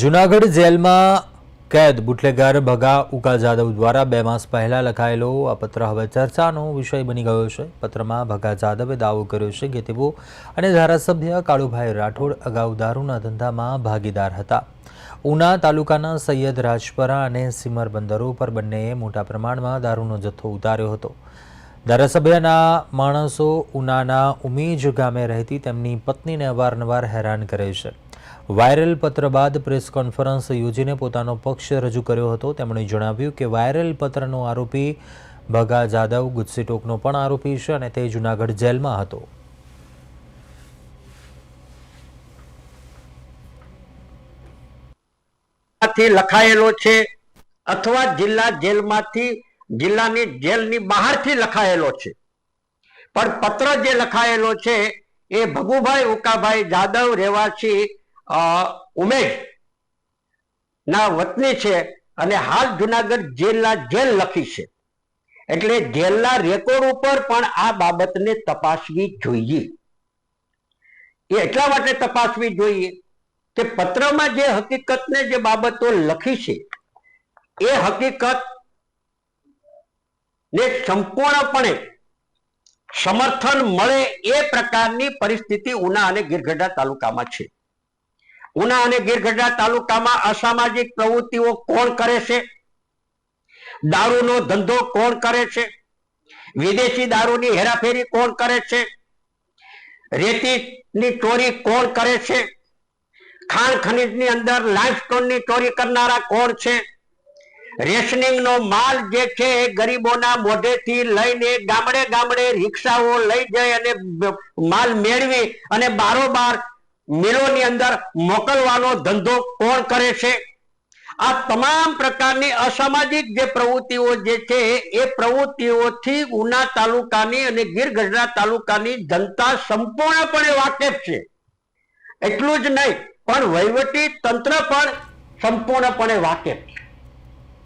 જુનાગઢ જેલમાં કેદ, બુટલેગર, ભગા ઉકા જાદવ દ્વારા બે માસ પહેલા લખાયેલો આ પત્ર હવે ચર્ચાનો વિષય બની ગયો છે. પત્રમાં ભગા જાદવે દાવો કર્યો છે કે તેઓ અને ધારાસભ્ય કાળુભાઈ રાઠોડ અગાઉ દારૂના ધંધામાં ભાગીદાર હતા. ઉના તાલુકાના સૈયદ રાજપરા અને સિમર બંદરો પર બંનેએ મોટા પ્રમાણમાં દારૂનો જથ્થો ઉતાર્યો હતો. ધારાસભ્યના માણસો ઉનાના ઉમેજ ગામે રહેતી તેમની પત્નીને અવારનવાર હેરાન કરે છે. વાયરલ પત્ર બાદ પ્રેસ કોન્ફરન્સ યોજીને પોતાનો પક્ષ રજૂ કર્યો હતો. તેમણે જણાવ્યું કે વાયરલ પત્રનો આરોપી ભગા જાદવ ગુજસીટોકનો પણ આરોપી છે અને તે જૂનાગઢ જેલમાં હતો. લખાયેલો છે અથવા જિલ્લા જેલમાંથી જિલ્લાની જેલની બહારથી લખાયેલો છે. પણ પત્ર જે લખાયેલો છે એ ભગુભાઈ ઉકાભાઈ જાદવ રહેવાસી અ, ઉમેશ ના વતની છે અને હાલ જુનાગઢ જેલના જેલ લખી છે. એટલે જેલના રેકોર્ડ ઉપર પણ આ બાબતને તપાસવી જોઈએ. એ એટલા માટે તપાસવી જોઈએ કે પત્રમાં જે હકીકતને જે બાબતો લખી છે એ હકીકત ને સંપૂર્ણપણે સમર્થન મળે એ પ્રકારની પરિસ્થિતિ ઉના અને ગીરગઢડા તાલુકામાં છે. ઉના અને ગીરગઢડા તાલુકામાં અસામાજિક પ્રવૃત્તિઓ કોણ કરે છે? દારૂનો ધંધો કોણ કરે છે? વિદેશી દારૂની હેરાફેરી કોણ કરે છે? રેતીની ચોરી કોણ કરે છે? ખાણ ખનીજની અંદર લાઇમસ્ટોનની ચોરી કરનારા કોણ છે? રેશનિંગનો માલ જે છે એ ગરીબોના મોઢેથી લઈને ગામડે ગામડે રિક્ષાઓ લઈ જઈ અને માલ મેળવી અને બારોબાર મિલોની અંદર મોકલવાનો ધંધો કોણ કરે છે? આ તમામ પ્રકારની અસામાજિક જે પ્રવૃત્તિઓ જે છે, એ પ્રવૃત્તિઓથી ઉના તાલુકાની અને ગીર ગઢડા તાલુકાની જનતા સંપૂર્ણપણે વાકેફ છે. એટલું જ નહીં, પણ વહીવટી તંત્ર પણ સંપૂર્ણપણે વાકેફ છે.